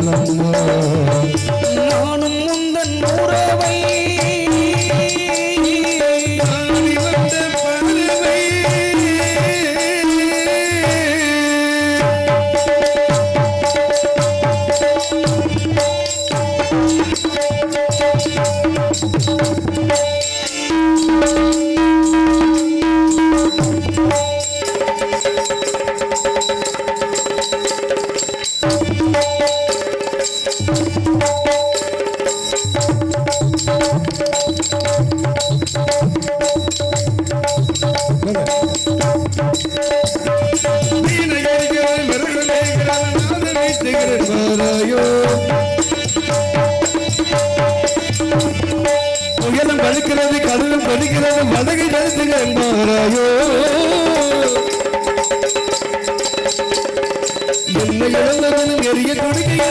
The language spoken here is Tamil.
சொல்லம்மா நானும் முந்தன் உறவை புயலும் கழுக்கிறது கடலும் கழிக்கிறது மதகை நடத்துகிறாராயோ என்னை இழந்தவனும் எரிய கொடுக்க